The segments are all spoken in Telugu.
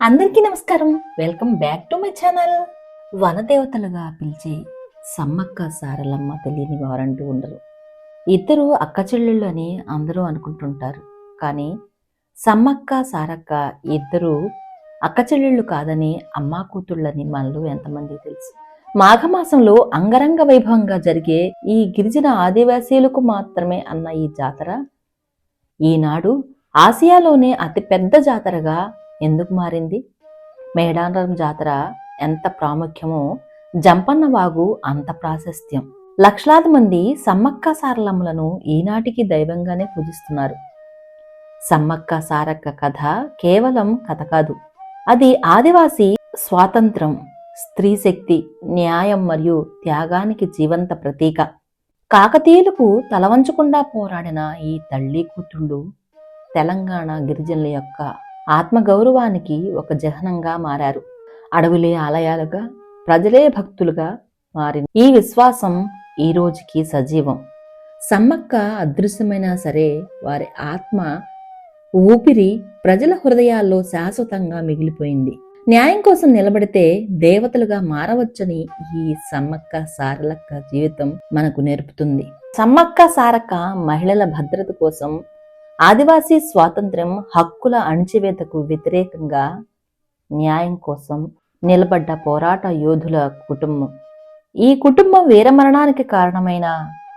అందరికీ నమస్కారం. Welcome back to my channel. వనదేవతలుగా పిలిచే సమ్మక్క సారలమ్మ తెలియని వారంటూ ఉండరు. ఇద్దరు అక్క చెల్లెళ్ళు అని అందరూ అనుకుంటుంటారు. కానీ సమ్మక్క సారక్క ఇద్దరు అక్క చెల్లెళ్ళు కాదని అమ్మా కూతుళ్ళని మనలో ఎంతమంది తెలుసు? మాఘమాసంలో అంగరంగ వైభవంగా జరిగే ఈ గిరిజన ఆదివాసీలకు మాత్రమే అన్న ఈ జాతర ఈనాడు ఆసియాలోనే అతిపెద్ద జాతరగా ఎందుకు మారింది? మేడారం జాతర ఎంత ప్రాముఖ్యమో జంపన్న వాగు అంత ప్రాశస్త్యం. లక్షలాది మంది సమ్మక్క సారలమ్మలను ఈనాటికి దైవంగానే పూజిస్తున్నారు. సమ్మక్క సారక్క కథ కేవలం కథ కాదు. అది ఆదివాసి స్వాతంత్రం స్త్రీ శక్తి న్యాయం మరియు త్యాగానికి జీవంత ప్రతీక. కాకతీయులకు తలవంచకుండా పోరాడిన ఈ తల్లి కూతుళ్ళు తెలంగాణ గిరిజనుల యొక్క ఆత్మగౌరవానికి ఒక జహనంగా మారారు. అడవులే ఆలయాలుగా ప్రజలే భక్తులుగా మారిన ఈ విశ్వాసం ఈ రోజుకి సజీవం. సమ్మక్క అదృశ్యమైనా సరే వారి ఆత్మ ఊపిరి ప్రజల హృదయాల్లో శాశ్వతంగా మిగిలిపోయింది. న్యాయం కోసం నిలబడితే దేవతలుగా మారవచ్చని ఈ సమ్మక్క సారలక్క జీవితం మనకు నేర్పుతుంది. సమ్మక్క సారక్క మహిళల భద్రత కోసం ఆదివాసీ స్వాతంత్ర్యం హక్కుల అణచివేతకు వ్యతిరేకంగా న్యాయం కోసం నిలబడ్డ పోరాట యోధుల కుటుంబం. ఈ కుటుంబం వీరమరణానికి కారణమైన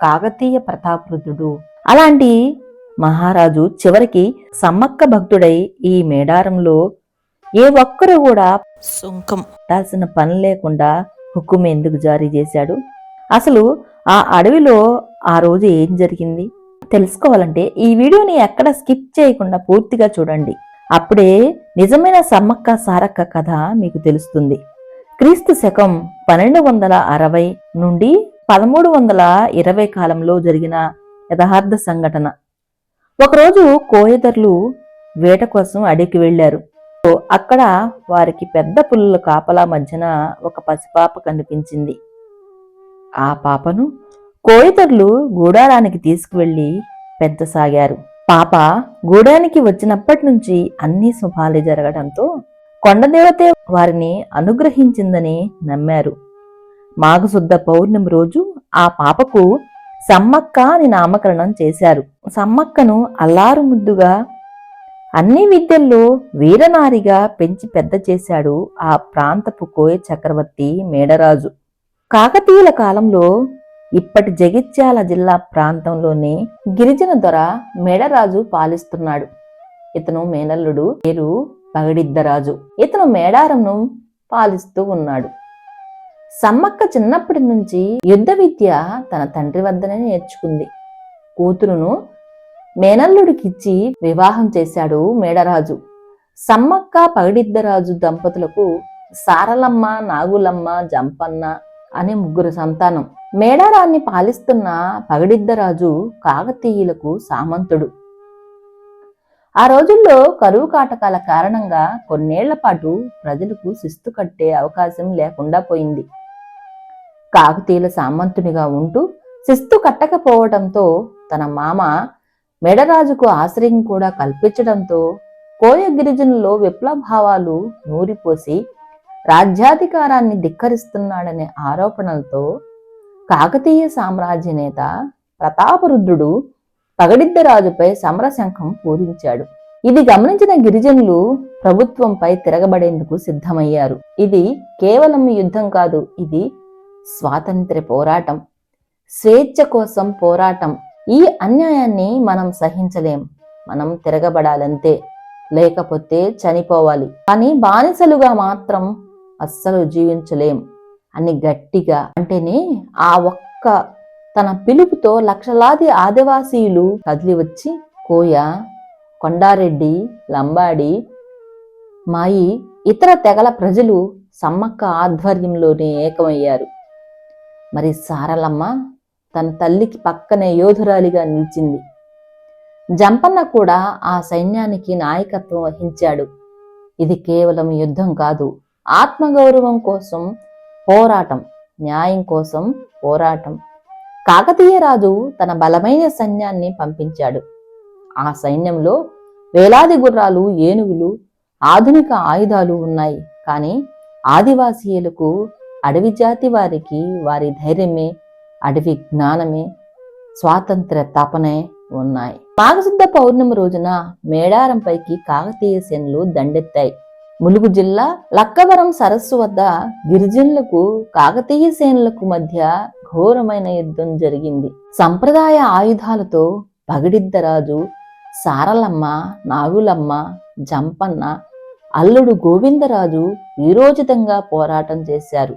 కాకతీయ ప్రతాపరుద్రుడు. అలాంటి మహారాజు చివరికి సమ్మక్క భక్తుడై ఈ మేడారంలో ఏ ఒక్కరు కూడా సుంకం పట్టాల్సిన పని లేకుండా హుకుం ఎందుకు జారీ చేశాడు? అసలు ఆ అడవిలో ఆ రోజు ఏం జరిగింది? తెలుసుకోవాలంటే ఈ వీడియోని ఎక్కడ స్కిప్ చేయకుండా పూర్తిగా చూడండి. అప్పుడే నిజమైన సమ్మక్క సారక్క కథ మీకు తెలుస్తుంది. క్రీస్తు శకం పన్నెండు వందల అరవై నుండి పదమూడు వందల ఇరవై కాలంలో జరిగిన యథార్థ సంఘటన. ఒకరోజు కోయదర్లు వేట కోసం అడిగి వెళ్ళారు అక్కడ వారికి పెద్ద పుల్లల కాపలా మధ్యన ఒక పసిపాప కనిపించింది. ఆ పాపను కోయితరులు గూడారానికి తీసుకువెళ్ళి పెంచసాగారు పాప గూడానికి వచ్చినప్పటి నుంచి అన్ని శుభాలే జరగడంతో కొండదేవతే వారిని అనుగ్రహించిందని నమ్మారు. మాఘశుద్ధ పౌర్ణమి రోజు ఆ పాపకు సమ్మక్క అని నామకరణం చేశారు. సమ్మక్కను అల్లారు ముద్దుగా అన్ని విద్యల్లో వీరనారిగా పెంచి పెద్ద చేశాడు ఆ ప్రాంతపు కోయ చక్రవర్తి మేడరాజు. కాకతీయుల కాలంలో ఇప్పటి జగిత్యాల జిల్లా ప్రాంతంలోని గిరిజన దొర మేడరాజు పాలిస్తున్నాడు. ఇతను మేనల్లుడు పేరు పగడిద్దరాజు. ఇతను మేడారంను పాలిస్తూ ఉన్నాడు. సమ్మక్క చిన్నప్పటి నుంచి యుద్ధ విద్య తన తండ్రి వద్దనే నేర్చుకుంది. కూతురును మేనల్లుడికిచ్చి వివాహం చేశాడు మేడరాజు. సమ్మక్క పగడిద్దరాజు దంపతులకు సారలమ్మ నాగులమ్మ జంపన్న అనే ముగ్గురు సంతానం. మేడారాన్ని పాలిస్తున్న పగడిద్దరాజు కాకతీయులకు సామంతుడు. ఆ రోజుల్లో కరువు కాటకాల కారణంగా కొన్నేళ్ళ పాటు ప్రజలకు శిస్తు కట్టే అవకాశం లేకుండా పోయింది. కాకతీయుల సామంతునిగా ఉంటూ శిస్తు కట్టకపోవడంతో తన మామ మెడరాజుకు ఆశ్రయం కూడా కల్పించడంతో కోయ గిరిజనుల్లో విప్లభావాలు నూరిపోసి రాజ్యాధికారాన్ని ధిక్కరిస్తున్నాడనే ఆరోపణలతో కాకతీయ సామ్రాజ్య నేత ప్రతాపరుద్రుడు పగడిద్దరాజుపై సమరశంఖం పూరించాడు. ఇది గమనించిన గిరిజనులు ప్రభుత్వంపై తిరగబడేందుకు సిద్ధమయ్యారు. ఇది కేవలం యుద్ధం కాదు ఇది స్వాతంత్ర్య పోరాటం. స్వేచ్ఛ కోసం పోరాటం. ఈ అన్యాయాన్ని మనం సహించలేం. మనం తిరగబడాలంతే. లేకపోతే చనిపోవాలి. కానీ బానిసలుగా మాత్రం అస్సలు జీవించలేం. అని గట్టిగా అంటేనే ఆ ఒక్క తన పిలుపుతో లక్షలాది ఆదివాసీయులు కదిలి వచ్చి కోయ కొండారెడ్డి లంబాడి మాయి ఇతర తెగల ప్రజలు సమ్మక్క ఆధ్వర్యంలోనే ఏకమయ్యారు. మరి సారలమ్మ తన తల్లికి పక్కనే యోధురాలిగా నిలిచింది. జంపన్న కూడా ఆ సైన్యానికి నాయకత్వం వహించాడు. ఇది కేవలం యుద్ధం కాదు ఆత్మగౌరవం కోసం పోరాటం న్యాయం కోసం పోరాటం. కాకతీయ రాజు తన బలమైన సైన్యాన్ని పంపించాడు. ఆ సైన్యంలో వేలాది గుర్రాలు ఏనుగులు ఆధునిక ఆయుధాలు ఉన్నాయి. కానీ ఆదివాసీయులకు అడవి జాతి వారికి వారి ధైర్యమే అడవి జ్ఞానమే స్వాతంత్ర తపనే ఉన్నాయి. మాఘశుద్ధ పౌర్ణమి రోజున మేడారంపైకి కాకతీయ సేనలు దండెత్తాయి. ములుగు జిల్లా లక్కవరం సరస్సు వద్ద గిరిజనులకు కాకతీయ సేనలకు మధ్య ఘోరమైన యుద్ధం జరిగింది. సంప్రదాయ ఆయుధాలతో పగిడిద్దరాజు సారలమ్మ నాగులమ్మ జంపన్న అల్లుడు గోవిందరాజు వీరోచితంగా పోరాటం చేశారు.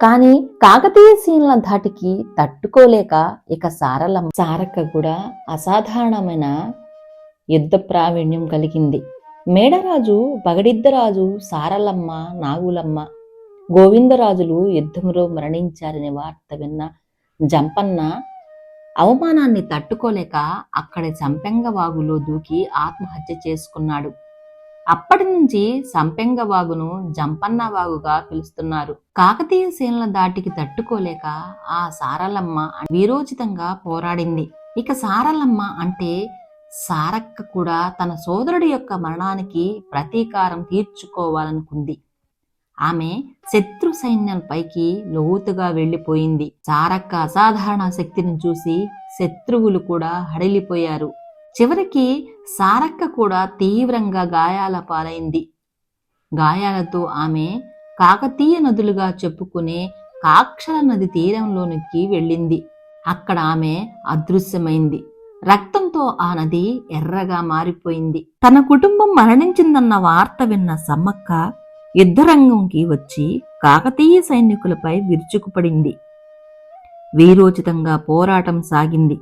కానీ కాకతీయ సీన్ల ధాటికి తట్టుకోలేక ఇక సారలమ్మ సారక్క కూడా అసాధారణమైన యుద్ధ ప్రావీణ్యం కలిగింది. మేడరాజు పగడిద్దరాజు సారలమ్మ నాగులమ్మ గోవిందరాజులు యుద్ధంలో మరణించారనే వార్త విన్న జంపన్న అవమానాన్ని తట్టుకోలేక అక్కడి సంపెంగవాగులో దూకి ఆత్మహత్య చేసుకున్నాడు. అప్పటి నుంచి సంపెంగవాగును జంపన్నవాగుగా పిలుస్తున్నారు. కాకతీయ సేనల దాటికి తట్టుకోలేక ఆ సారలమ్మ వీరోచితంగా పోరాడింది. ఇక సారలమ్మ అంటే సారక్క కూడా తన సోదరుడి యొక్క మరణానికి ప్రతీకారం తీర్చుకోవాలనుకుంది. ఆమె శత్రు సైన్యంపైకి లోతుగా వెళ్ళిపోయింది సారక్క అసాధారణ శక్తిని చూసి శత్రువులు కూడా హడలిపోయారు. చివరికి సారక్క కూడా తీవ్రంగా గాయాల పాలైంది. గాయాలతో ఆమె కాకతీయ నదులుగా చెప్పుకునే కాక్షల నది తీరంలోనికి వెళ్ళింది. అక్కడ ఆమె అదృశ్యమైంది. రక్తంతో ఆ నది ఎర్రగా మారిపోయింది. తన కుటుంబం మరణించిందన్న వార్త విన్న సమ్మక్క యుద్ధరంగంకి వచ్చి కాకతీయ సైనికులపై విరుచుకుపడింది. వీరోచితంగా పోరాటం సాగింది.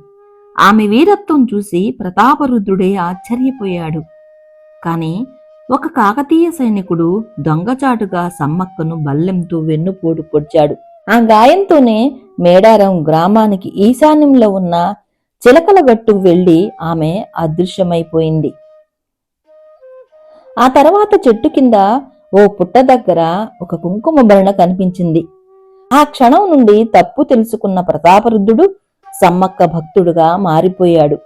ఆమె వీరత్వం చూసి ప్రతాపరుద్రుడే ఆశ్చర్యపోయాడు. కాని ఒక కాకతీయ సైనికుడు దొంగచాటుగా సమ్మక్కను బల్లెంతో వెన్నుపోటు పొడిచాడు. ఆ గాయంతోనే మేడారం గ్రామానికి ఈశాన్యంలో ఉన్న చిలకల గట్టుకు వెళ్ళి ఆమె అదృశ్యమైపోయింది. ఆ తర్వాత చెట్టు కింద ఓ పుట్ట దగ్గర ఒక కుంకుమ భరణ కనిపించింది. ఆ క్షణం నుండి తప్పు తెలుసుకున్న ప్రతాపరుద్ధుడు సమ్మక్క భక్తుడుగా మారిపోయాడు.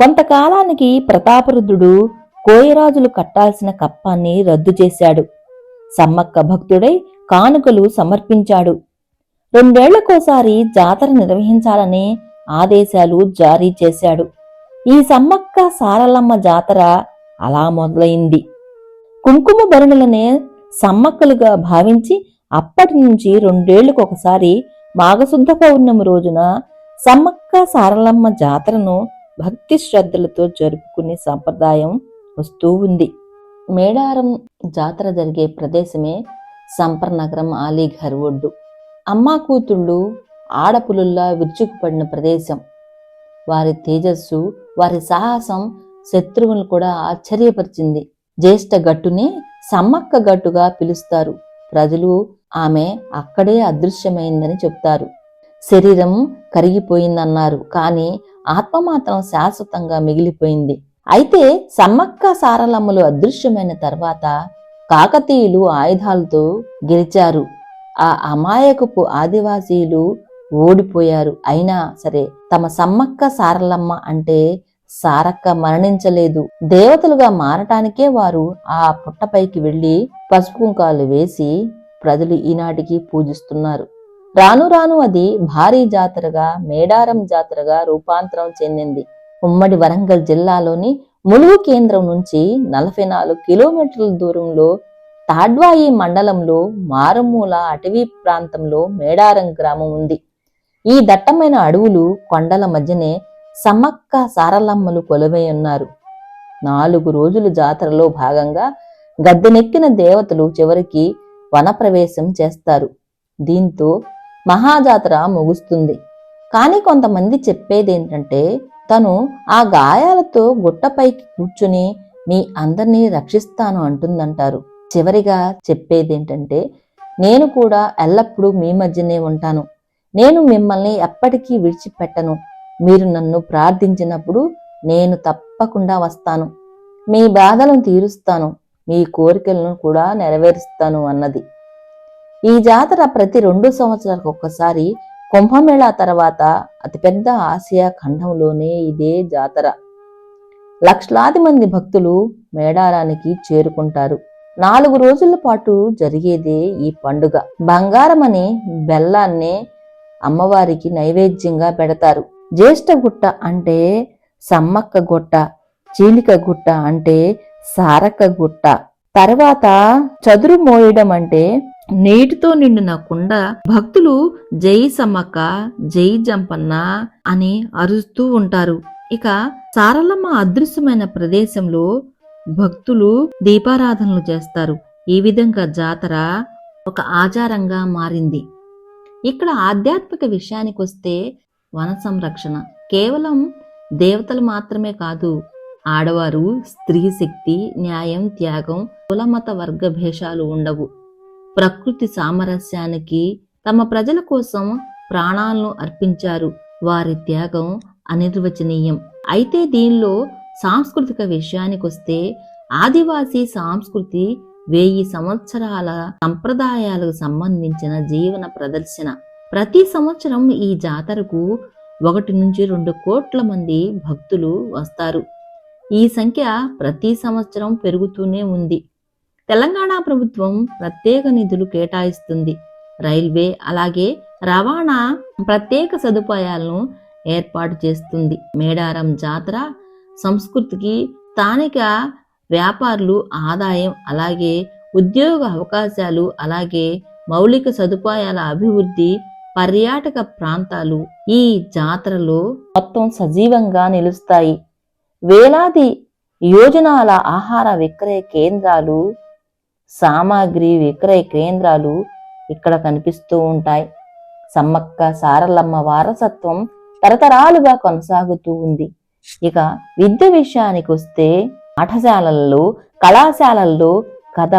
కొంతకాలానికి ప్రతాపరుద్ధుడు కోయరాజులు కట్టాల్సిన కప్పాన్ని రద్దు చేశాడు. సమ్మక్క భక్తుడై కానుకలు సమర్పించాడు. రెండేళ్ళకోసారి జాతర నిర్వహించాలని ఆదేశాలు జారీ చేశాడు. ఈ సమ్మక్క సారలమ్మ జాతర అలా మొదలైంది. కుంకుమ భరణులనే సమ్మక్కలుగా భావించి అప్పటి నుంచి రెండేళ్ళకు ఒకసారి మాఘశుద్ధ పౌర్ణమి రోజున సమ్మక్క సారలమ్మ జాతరను భక్తి శ్రద్ధలతో జరుపుకునే సంప్రదాయం వస్తూ ఉంది. మేడారం జాతర జరిగే ప్రదేశమే సంపర్నగరం ఆలీఘర్ ఒడ్డు. అమ్మా కూతుళ్ళు ఆడపులుల్లా విరుచుకుపడిన ప్రదేశం. వారి తేజస్సు వారి సాహసం శత్రువులు కూడా ఆశ్చర్యపరిచింది. జ్యేష్ఠ గట్టుని సమ్మక్క గట్టుగా పిలుస్తారు. ప్రజలు ఆమె అక్కడే అదృశ్యమైందని చెప్తారు. శరీరం కరిగిపోయిందన్నారు. కానీ ఆత్మ మాత్రం శాశ్వతంగా మిగిలిపోయింది. అయితే సమ్మక్క సారలమ్మలు అదృశ్యమైన తర్వాత కాకతీయులు ఆయుధాలతో గెలిచారు. ఆ అమాయకపు ఆదివాసీలు ఓడిపోయారు. అయినా సరే తమ సమ్మక్క సారలమ్మ అంటే సారక్క మరణించలేదు. దేవతలుగా మారటానికే వారు ఆ పుట్టపైకి వెళ్ళి పసుపు కుంకాలు వేసి ప్రజలు ఈనాటికి పూజిస్తున్నారు. రాను రాను అది భారీ జాతరగా మేడారం జాతరగా రూపాంతరం చెందింది. ఉమ్మడి వరంగల్ జిల్లాలోని ములుగు కేంద్రం నుంచి నలభై నాలుగు కిలోమీటర్ల దూరంలో తాడ్వాయి మండలంలో మారుమూల అటవీ ప్రాంతంలో మేడారం గ్రామం ఉంది. ఈ దట్టమైన అడవులు కొండల మధ్యనే సమ్మక్క సారలమ్మలు కొలువై ఉన్నారు. నాలుగు రోజుల జాతరలో భాగంగా గద్దెనెక్కిన దేవతలు చివరికి వనప్రవేశం చేస్తారు. దీంతో మహాజాతర ముగుస్తుంది. కానీ కొంతమంది చెప్పేదేంటంటే తను ఆ గాయాలతో గుట్టపైకి కూర్చుని మీ అందరినీ రక్షిస్తాను అంటుందంటారు. చివరిగా చెప్పేదేంటంటే నేను కూడా ఎల్లప్పుడూ మీ మధ్యనే ఉంటాను. నేను మిమ్మల్ని ఎప్పటికీ విడిచిపెట్టను. మీరు నన్ను ప్రార్థించినప్పుడు నేను తప్పకుండా వస్తాను. మీ బాధలను తీరుస్తాను. మీ కోరికలను కూడా నెరవేరుస్తాను అన్నది. ఈ జాతర ప్రతి రెండు సంవత్సరాలకు ఒక్కసారి కుంభమేళా తర్వాత అతిపెద్ద ఆసియా ఖండంలోనే ఇదే జాతర. లక్షలాది మంది భక్తులు మేడారానికి చేరుకుంటారు. నాలుగు రోజుల పాటు జరిగేదే ఈ పండుగ. బంగారమనే బెల్లాన్ని అమ్మవారికి నైవేద్యంగా పెడతారు. జ్యేష్ఠ గుట్ట అంటే సమ్మక్క గుట్ట చీలిక గుట్ట అంటే సారక్క గుట్ట. తర్వాత చదురు మోయడం అంటే నీటితో నిండిన కుండ. భక్తులు జై సమ్మక్క జై జంపన్న అని అరుస్తూ ఉంటారు. ఇక సారలమ్మ అదృశ్యమైన ప్రదేశంలో భక్తులు దీపారాధనలు చేస్తారు. ఈ విధంగా జాతర ఒక ఆచారంగా మారింది. ఇక్కడ ఆధ్యాత్మిక విషయానికి వస్తే వన సంరక్షణ కేవలం దేవతలు మాత్రమే కాదు ఆడవారు స్త్రీ శక్తి న్యాయం త్యాగం కులమత వర్గ భేషాలు ఉండవు. ప్రకృతి సామరస్యానికి తమ ప్రజల కోసం ప్రాణాలను అర్పించారు. వారి త్యాగం అనిర్వచనీయం. అయితే దీనిలో సాంస్కృతిక విషయానికొస్తే ఆదివాసీ సాంస్కృతి వెయ్యి సంవత్సరాల సంప్రదాయాలకు సంబంధించిన జీవన ప్రదర్శన. ప్రతి సంవత్సరం ఈ జాతరకు ఒకటి నుంచి రెండు కోట్ల మంది భక్తులు వస్తారు. ఈ సంఖ్య ప్రతి సంవత్సరం పెరుగుతూనే ఉంది. తెలంగాణ ప్రభుత్వం ప్రత్యేక నిధులు కేటాయిస్తుంది. రైల్వే అలాగే రవాణా ప్రత్యేక సదుపాయాలను ఏర్పాటు చేస్తుంది. మేడారం జాతర సంస్కృతికి స్థానిక వ్యాపారులు ఆదాయం అలాగే ఉద్యోగ అవకాశాలు అలాగే మౌలిక సదుపాయాల అభివృద్ధి పర్యాటక ప్రాంతాలు ఈ జాతరలో మొత్తం సజీవంగా నిలుస్తాయి. వేలాది యోజనాల ఆహార విక్రయ కేంద్రాలు సామాగ్రి విక్రయ కేంద్రాలు ఇక్కడ కనిపిస్తూ ఉంటాయి. సమ్మక్క సారలమ్మ వారసత్వం తరతరాలుగా కొనసాగుతూ ఉంది. ఇక విద్య విషయానికి వస్తే పాఠశాలల్లో కళాశాలల్లో కథ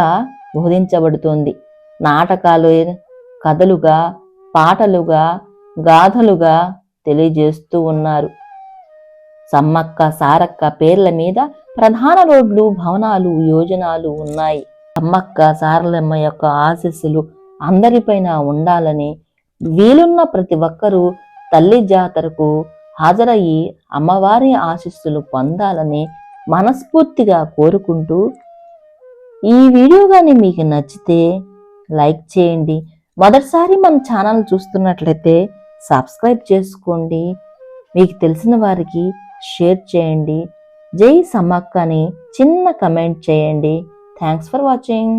బోధించబడుతుంది. నాటకాలు కథలుగా పాటలుగా గాథలుగా తెలియజేస్తూ ఉన్నారు. సమ్మక్క సారక్క పేర్ల మీద ప్రధాన రోడ్లు భవనాలు యోజనాలు ఉన్నాయి. సమ్మక్క సారలమ్మ యొక్క ఆశీస్సులు అందరిపైన ఉండాలని వీలున్న ప్రతి ఒక్కరూ తల్లి జాతరకు హాజరయ్యి అమ్మవారి ఆశీస్సులు పొందాలని మనస్ఫూర్తిగా కోరుకుంటూ ఈ వీడియో కానీ మీకు నచ్చితే లైక్ చేయండి. మొదటిసారి మన ఛానల్ చూస్తున్నట్లయితే సబ్స్క్రైబ్ చేసుకోండి. మీకు తెలిసిన వారికి షేర్ చేయండి. జై సమ్మక్క అని చిన్న కమెంట్ చేయండి. Thanks for watching.